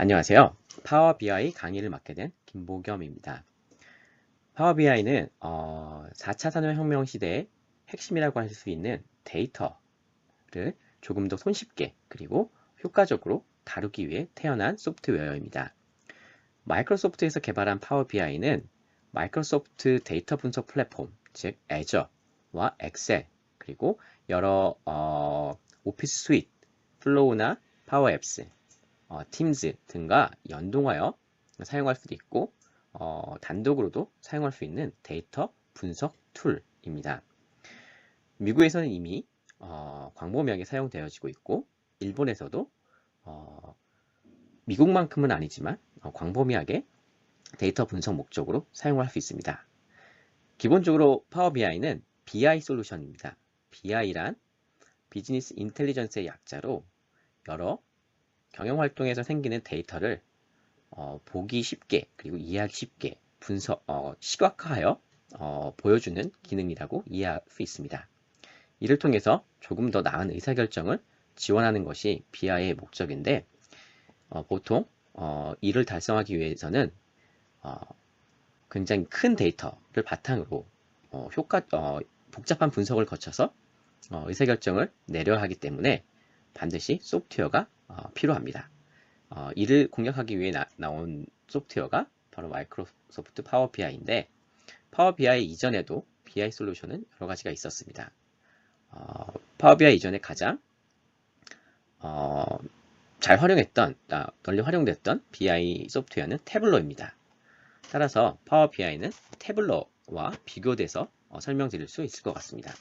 안녕하세요. 파워 BI 강의를 맡게 된 김보겸입니다. 파워 BI는 어, 4차 산업혁명 시대의 핵심이라고 할 수 있는 데이터를 조금 더 손쉽게 그리고 효과적으로 다루기 위해 태어난 소프트웨어입니다. 마이크로소프트에서 개발한 파워 BI는 마이크로소프트 데이터 분석 플랫폼, 즉 애저와 엑셀, 그리고 여러 어, 오피스 스윗, 플로우나 파워 앱스, 어, 팀즈 등과 연동하여 사용할 수도 있고 어, 단독으로도 사용할 수 있는 데이터 분석 툴입니다. 미국에서는 이미 어, 광범위하게 사용되어지고 있고 일본에서도 어, 미국만큼은 아니지만 어, 광범위하게 데이터 분석 목적으로 사용할 수 있습니다. 기본적으로 파워 BI는 BI 솔루션입니다. BI란 비즈니스 인텔리전스의 약자로 여러 경영 활동에서 생기는 데이터를 어, 보기 쉽게 그리고 이해하기 쉽게 분석 어, 시각화하여 어, 보여주는 기능이라고 이해할 수 있습니다. 이를 통해서 조금 더 나은 의사결정을 지원하는 것이 BI의 목적인데 어, 보통 어, 이를 달성하기 위해서는 어, 굉장히 큰 데이터를 바탕으로 어, 효과 어, 복잡한 분석을 거쳐서 어, 의사결정을 내려야 하기 때문에 반드시 소프트웨어가 어, 필요합니다. 어, 이를 공략하기 위해 나, 온 소프트웨어가 바로 마이크로소프트 파워 BI인데 파워 BI 이전에도 BI 솔루션은 여러 가지가 있었습니다. 어, 파워 BI 이전에 가장 어, 잘 활용했던, 아, 널리 활용됐던 BI 소프트웨어는 태블러입니다. 따라서 파워 BI는 태블러와 비교돼서 어, 설명드릴 수 있을 것 같습니다.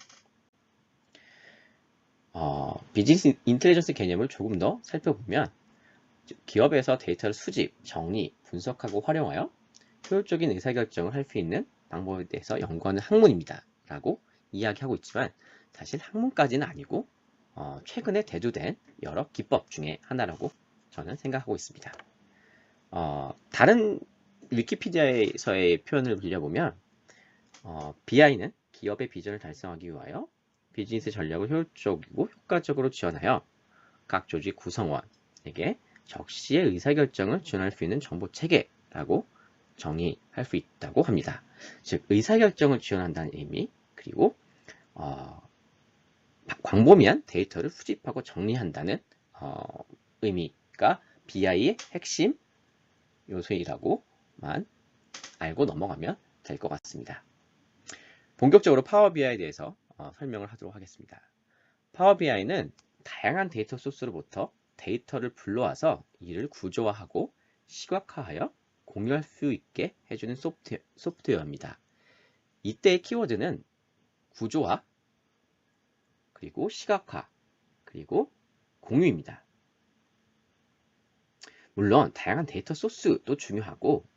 어, 비즈니스 인텔리전스 개념을 조금 더 살펴보면 기업에서 데이터를 수집, 정리, 분석하고 활용하여 효율적인 의사결정을 할 수 있는 방법에 대해서 연구하는 학문입니다. 라고 이야기하고 있지만 사실 학문까지는 아니고 어, 최근에 대두된 여러 기법 중에 하나라고 저는 생각하고 있습니다. 어, 다른 위키피디아에서의 표현을 빌려보면 어, BI는 기업의 비전을 달성하기 위하여 비즈니스 전략을 효율적이고 효과적으로 지원하여 각 조직 구성원에게 적시의 의사결정을 지원할 수 있는 정보 체계라고 정의할 수 있다고 합니다. 즉 의사결정을 지원한다는 의미 그리고 어, 광범위한 데이터를 수집하고 정리한다는 어, 의미가 BI의 핵심 요소이라고만 알고 넘어가면 될 것 같습니다. 본격적으로 파워 BI에 대해서 어, 설명을 하도록 하겠습니다. 파워 BI는 다양한 데이터 소스로부터 데이터를 불러와서 이를 구조화하고 시각화하여 공유할 수 있게 해주는 소프트웨어, 소프트웨어입니다. 이때의 키워드는 구조화, 그리고 시각화, 그리고 공유입니다. 물론 다양한 데이터 소스도 중요하고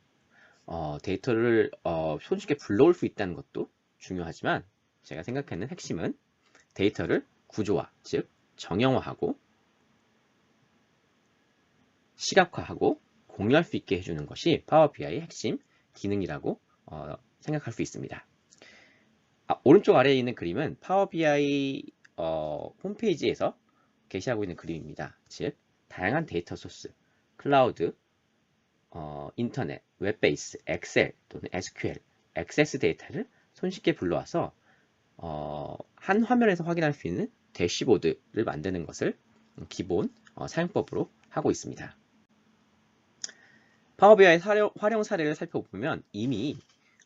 어, 데이터를 어, 손쉽게 불러올 수 있다는 것도 중요하지만 제가 생각하는 핵심은 데이터를 구조화, 즉 정형화하고 시각화하고 공유할 수 있게 해주는 것이 파워 BI의 핵심 기능이라고 어, 생각할 수 있습니다. 아, 오른쪽 아래에 있는 그림은 파워 BI 어, 홈페이지에서 게시하고 있는 그림입니다. 즉 다양한 데이터 소스, 클라우드, 어, 인터넷, 웹베이스, 엑셀 또는 SQL, 액세스 데이터를 손쉽게 불러와서 어, 한 화면에서 확인할 수 있는 대시보드를 만드는 것을 기본 어, 사용법으로 하고 있습니다. 파워비아의 활용 사례를 살펴보면 이미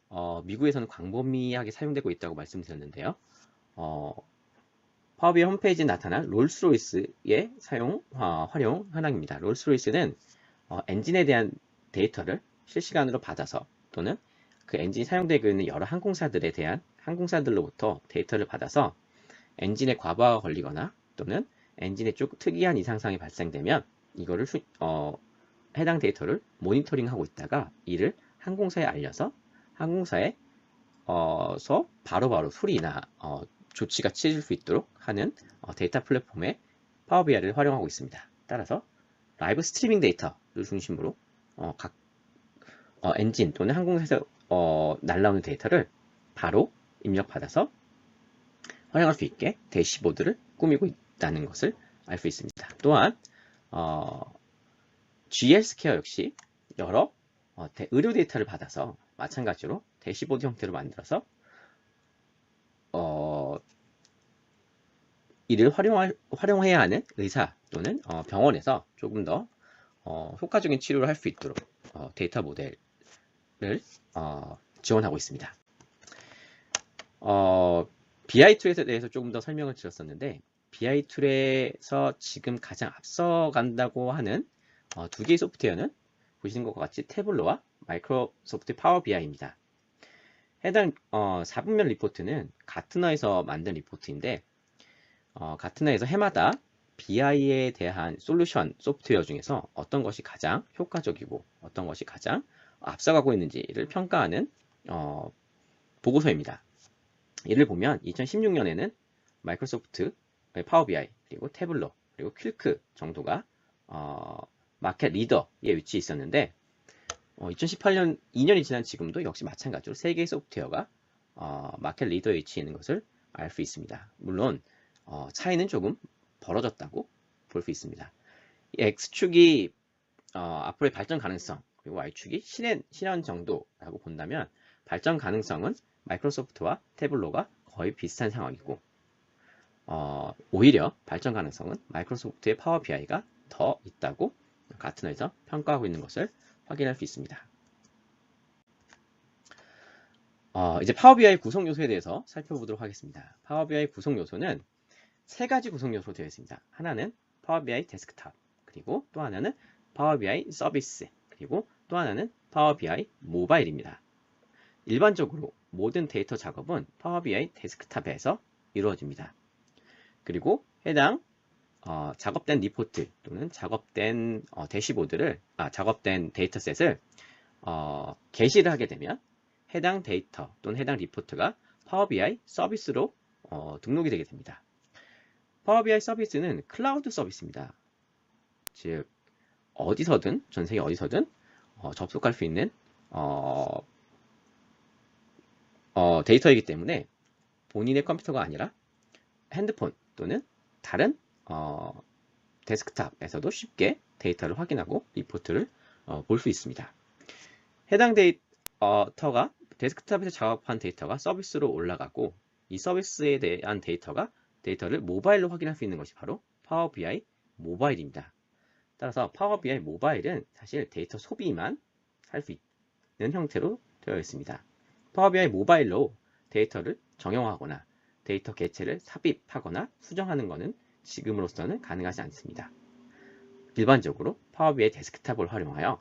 어, 미국에서는 광범위하게 사용되고 있다고 말씀드렸는데요. 어, 파워비아 홈페이지에 나타난 롤스로이스의 사용 어, 활용 현황입니다. 롤스로이스는 어, 엔진에 대한 데이터를 실시간으로 받아서 또는 그 엔진이 사용되고 있는 여러 항공사들에 대한 항공사들로부터 데이터를 받아서 엔진에 과부하가 걸리거나 또는 엔진에 좀 특이한 이상상이 발생되면 이거를 수, 어, 해당 데이터를 모니터링하고 있다가 이를 항공사에 알려서 항공사에 어서 바로바로 수리나 어, 조치가 취해질 수 있도록 하는 어, 데이터 플랫폼의 파워비아를 활용하고 있습니다. 따라서 라이브 스트리밍 데이터를 중심으로 어, 각 어, 엔진 또는 항공사에서 어, 날라오는 데이터를 바로 입력받아서 활용할 수 있게 대시보드를 꾸미고 있다는 것을 알 수 있습니다. 또한 어, GL 스퀘어 역시 여러 어, 대- 의료 데이터를 받아서 마찬가지로 대시보드 형태로 만들어서 어, 이를 활용할, 활용해야 하는 의사 또는 어, 병원에서 조금 더 어, 효과적인 치료를 할 수 있도록 어, 데이터 모델을 어, 지원하고 있습니다. 어, BI 툴에 대해서 조금 더 설명을 드렸었는데 BI 툴에서 지금 가장 앞서간다고 하는 어, 두 개의 소프트웨어는 보시는 것과 같이 태블로와 마이크로소프트 파워 BI입니다. 해당 어, 4분면 리포트는 가트너에서 만든 리포트인데 어, 가트너에서 해마다 BI에 대한 솔루션 소프트웨어 중에서 어떤 것이 가장 효과적이고 어떤 것이 가장 앞서가고 있는지를 평가하는 어, 보고서입니다. 예를 보면 2016년에는 마이크로소프트 파워 BI 그리고 태블로 그리고 퀼크 정도가 어, 마켓 리더에 위치해 있었는데 어, 2018년 2년이 지난 지금도 역시 마찬가지로 세 개의 소프트웨어가 어, 마켓 리더에 위치해 있는 것을 알 수 있습니다. 물론 어, 차이는 조금 벌어졌다고 볼 수 있습니다. 이 X축이 어, 앞으로의 발전 가능성 그리고 Y축이 실현, 실현 정도라고 본다면 발전 가능성은 마이크로소프트와 태블로가 거의 비슷한 상황이고 어, 오히려 발전 가능성은 마이크로소프트의 파워 BI가 더 있다고 가트너에서 평가하고 있는 것을 확인할 수 있습니다. 어, 이제 파워 BI 구성 요소에 대해서 살펴보도록 하겠습니다. 파워 BI 구성 요소는 세 가지 구성 요소로 되어 있습니다. 하나는 파워 BI 데스크탑, 그리고 또 하나는 파워 BI 서비스, 그리고 또 하나는 파워 BI 모바일입니다. 일반적으로 모든 데이터 작업은 파워 BI 데스크탑에서 이루어집니다. 그리고 해당 어, 작업된 리포트 또는 작업된 어, 대시보드를 아, 작업된 데이터셋을 어, 게시를 하게 되면 해당 데이터 또는 해당 리포트가 파워 BI 서비스로 어, 등록이 되게 됩니다. 파워 BI 서비스는 클라우드 서비스입니다. 즉 어디서든 전 세계 어디서든 어, 접속할 수 있는 어, 어, 데이터이기 때문에 본인의 컴퓨터가 아니라 핸드폰 또는 다른 어, 데스크탑에서도 쉽게 데이터를 확인하고 리포트를 어, 볼 수 있습니다. 해당 데이터가 데스크탑에서 작업한 데이터가 서비스로 올라가고 이 서비스에 대한 데이터가 데이터를 모바일로 확인할 수 있는 것이 바로 파워 BI 모바일입니다. 따라서 파워 BI 모바일은 사실 데이터 소비만 할 수 있는 형태로 되어 있습니다. 파워 BI 모바일로 데이터를 정형화하거나 데이터 개체를 삽입하거나 수정하는 것은 지금으로서는 가능하지 않습니다. 일반적으로 파워 BI 데스크탑을 활용하여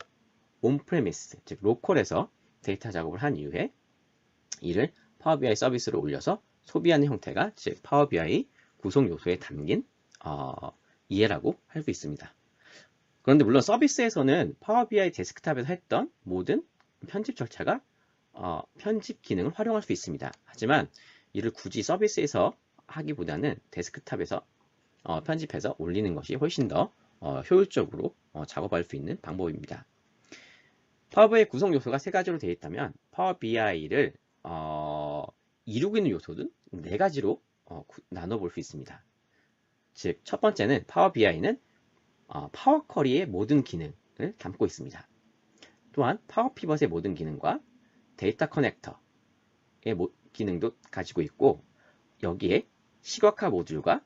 온프레미스, 즉 로컬에서 데이터 작업을 한 이후에 이를 파워 BI 서비스로 올려서 소비하는 형태가 즉 파워 BI 구성 요소에 담긴 어, 이해라고 할 수 있습니다. 그런데 물론 서비스에서는 파워 BI 데스크탑에서 했던 모든 편집 절차가 어, 편집 기능을 활용할 수 있습니다. 하지만 이를 굳이 서비스에서 하기보다는 데스크탑에서 어, 편집해서 올리는 것이 훨씬 더 어, 효율적으로 어, 작업할 수 있는 방법입니다. 파워비아이 구성 요소가 세 가지로 되어 있다면 파워 BI를 어, 이루고 있는 요소는 네 가지로 어, 나눠볼 수 있습니다. 즉, 첫 번째는 파워 BI는 어, 파워 쿼리의 모든 기능을 담고 있습니다. 또한 파워 피벗의 모든 기능과 데이터 커넥터의 모, 기능도 가지고 있고 여기에 시각화 모듈과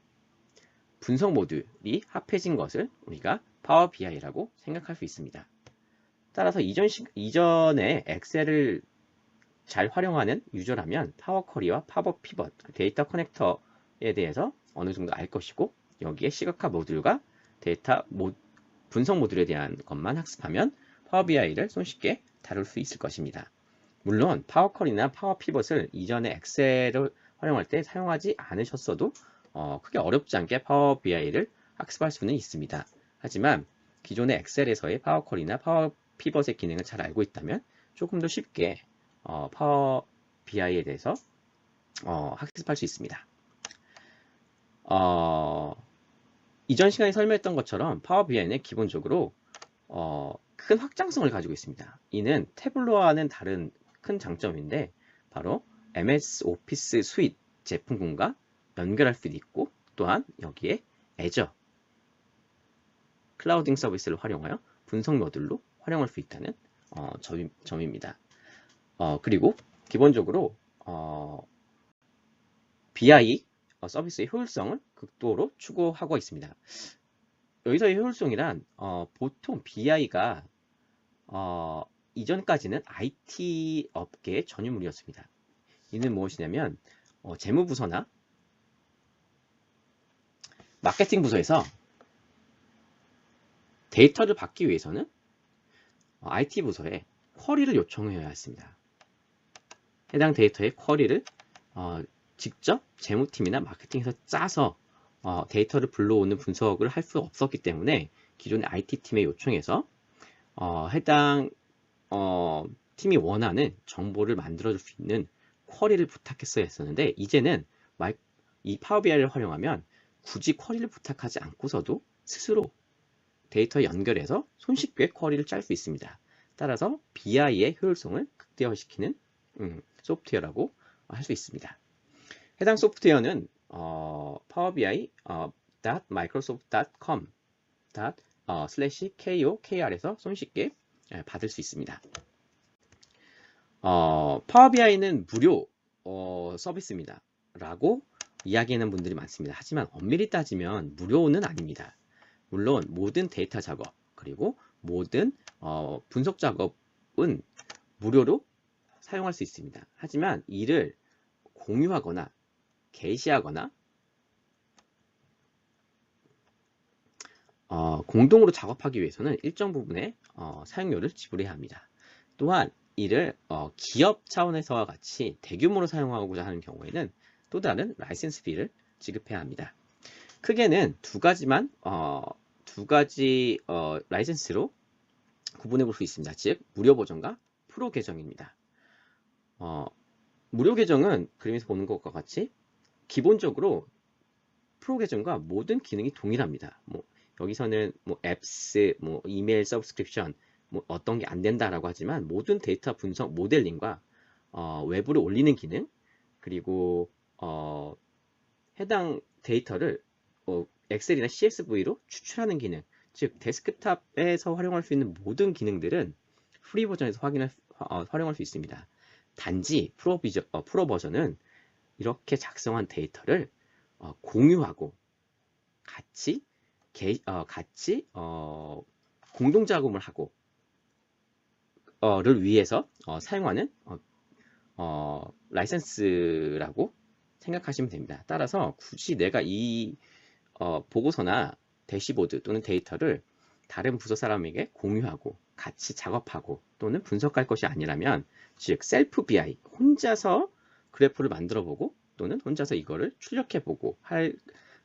분석 모듈이 합해진 것을 우리가 파워 BI라고 생각할 수 있습니다. 따라서 이전 시, 이전에 엑셀을 잘 활용하는 유저라면 파워 쿼리와 파워 피벗, 데이터 커넥터에 대해서 어느 정도 알 것이고 여기에 시각화 모듈과 데이터 모, 분석 모듈에 대한 것만 학습하면 파워 BI를 손쉽게 다룰 수 있을 것입니다. 물론 파워 쿼리나 파워 피벗을 이전에 엑셀을 활용할 때 사용하지 않으셨어도 어, 크게 어렵지 않게 파워 BI를 학습할 수는 있습니다. 하지만 기존의 엑셀에서의 파워 쿼리나 파워 피벗의 기능을 잘 알고 있다면 조금 더 쉽게 어, 파워 BI에 대해서 어, 학습할 수 있습니다. 어, 이전 시간에 설명했던 것처럼 파워 BI는 기본적으로 어, 큰 확장성을 가지고 있습니다. 이는 태블로와는 다른 큰 장점인데 바로 MS 오피스 스윗 제품군과 연결할 수 있고 또한 여기에 애저 클라우딩 서비스를 활용하여 분석 모듈로 활용할 수 있다는 어, 점, 점입니다. 어, 그리고 기본적으로 어, BI 어, 서비스의 효율성을 극도로 추구하고 있습니다. 여기서의 효율성이란 어, 보통 BI가 어, 이전까지는 IT 업계의 전유물이었습니다. 이는 무엇이냐면 어, 재무부서나 마케팅 부서에서 데이터를 받기 위해서는 IT 부서에 쿼리를 요청해야 했습니다. 해당 데이터의 쿼리를 어, 직접 재무팀이나 마케팅에서 짜서 어, 데이터를 불러오는 분석을 할 수 없었기 때문에 기존의 IT팀에 요청해서 어, 해당 어, 팀이 원하는 정보를 만들어줄 수 있는 쿼리를 부탁했어야 했었는데 이제는 이 파워비아이를 활용하면 굳이 쿼리를 부탁하지 않고서도 스스로 데이터 연결해서 손쉽게 쿼리를 짤 수 있습니다. 따라서 BI의 효율성을 극대화시키는 음, 소프트웨어라고 할 수 있습니다. 해당 소프트웨어는 어, powerbi 어, .microsoft.com 어, slash kokr에서 손쉽게 예, 받을 수 있습니다. 어, 파워비아이는 무료 어, 서비스입니다. 라고 이야기하는 분들이 많습니다. 하지만 엄밀히 따지면 무료는 아닙니다. 물론 모든 데이터 작업 그리고 모든 어, 분석 작업은 무료로 사용할 수 있습니다. 하지만 이를 공유하거나 게시하거나 어, 공동으로 작업하기 위해서는 일정 부분의 어, 사용료를 지불해야 합니다. 또한 이를 어, 기업 차원에서와 같이 대규모로 사용하고자 하는 경우에는 또 다른 라이센스 비를 지급해야 합니다. 크게는 두 가지만 어, 두 가지 어, 라이센스로 구분해 볼 수 있습니다. 즉 무료 버전과 프로 계정입니다. 어, 무료 계정은 그림에서 보는 것과 같이 기본적으로 프로 계정과 모든 기능이 동일합니다. 뭐 여기서는 뭐 앱스, 뭐 이메일 서브스크립션, 뭐 어떤 게 안 된다라고 하지만 모든 데이터 분석 모델링과 어, 외부로 올리는 기능 그리고 어, 해당 데이터를 어, 엑셀이나 CSV로 추출하는 기능 즉 데스크탑에서 활용할 수 있는 모든 기능들은 프리 버전에서 확인할, 어, 활용할 수 있습니다. 단지 프로, 비저, 어, 프로 버전은 이렇게 작성한 데이터를 어, 공유하고 같이 게, 어, 같이 어, 공동 작업을 하고 어를 위해서 어, 사용하는 어, 어, 라이센스라고 생각하시면 됩니다. 따라서 굳이 내가 이 어, 보고서나 대시보드 또는 데이터를 다른 부서 사람에게 공유하고 같이 작업하고 또는 분석할 것이 아니라면 즉 셀프 BI 혼자서 그래프를 만들어 보고 또는 혼자서 이거를 출력해 보고 할,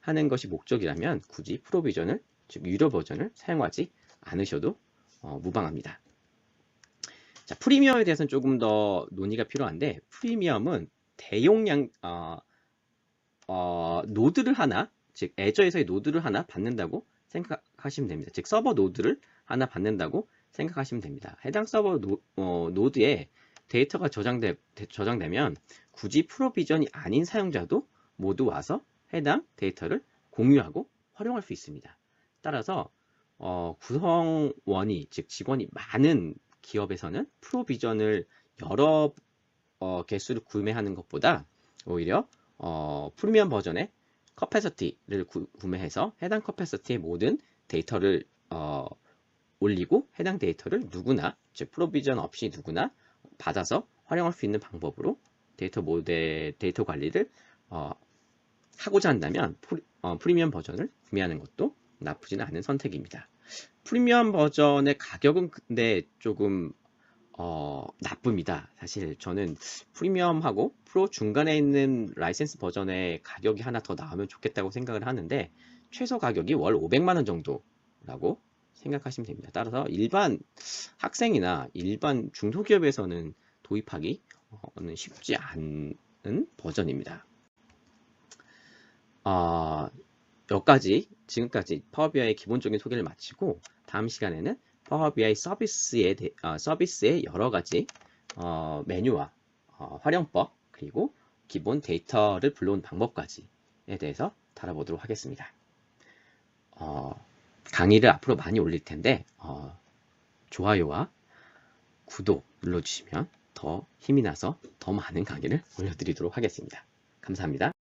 하는 것이 목적이라면 굳이 프로비전을 즉 유료 버전을 사용하지 않으셔도 어, 무방합니다. 자, 프리미엄에 대해서는 조금 더 논의가 필요한데 프리미엄은 대용량 어, 어, 노드를 하나 즉 애저에서의 노드를 하나 받는다고 생각하시면 됩니다. 즉 서버 노드를 하나 받는다고 생각하시면 됩니다. 해당 서버 노, 어, 노드에 데이터가 저장되, 저장되면 굳이 프로비전이 아닌 사용자도 모두 와서 해당 데이터를 공유하고 활용할 수 있습니다. 따라서 어, 구성원이 즉 직원이 많은 기업에서는 프로비전을 여러 어, 개수를 구매하는 것보다 오히려 어, 프리미엄 버전의 커패서티를 구매해서 해당 커패서티의 모든 데이터를 어, 올리고 해당 데이터를 누구나 즉 프로비전 없이 누구나 받아서 활용할 수 있는 방법으로 데이터 모델 데이터 관리를 어, 하고자 한다면 프리, 어, 프리미엄 버전을 구매하는 것도 나쁘지는 않은 선택입니다. 프리미엄 버전의 가격은 근데 조금 어, 나쁩니다. 사실 저는 프리미엄하고 프로 중간에 있는 라이센스 버전의 가격이 하나 더 나오면 좋겠다고 생각을 하는데 최소 가격이 월 500만원 정도라고 생각하시면 됩니다. 따라서 일반 학생이나 일반 중소기업에서는 도입하기 는 쉽지 않은 버전입니다. 어, 여기까지 지금까지 파워비아이의 기본적인 소개를 마치고 다음 시간에는 파워비아이 서비스의, 어, 서비스의 여러 가지 어, 메뉴와 어, 활용법 그리고 기본 데이터를 불러온 방법까지에 대해서 다뤄보도록 하겠습니다. 어, 강의를 앞으로 많이 올릴 텐데 어, 좋아요와 구독 눌러주시면 더 힘이 나서 더 많은 강의를 올려드리도록 하겠습니다. 감사합니다.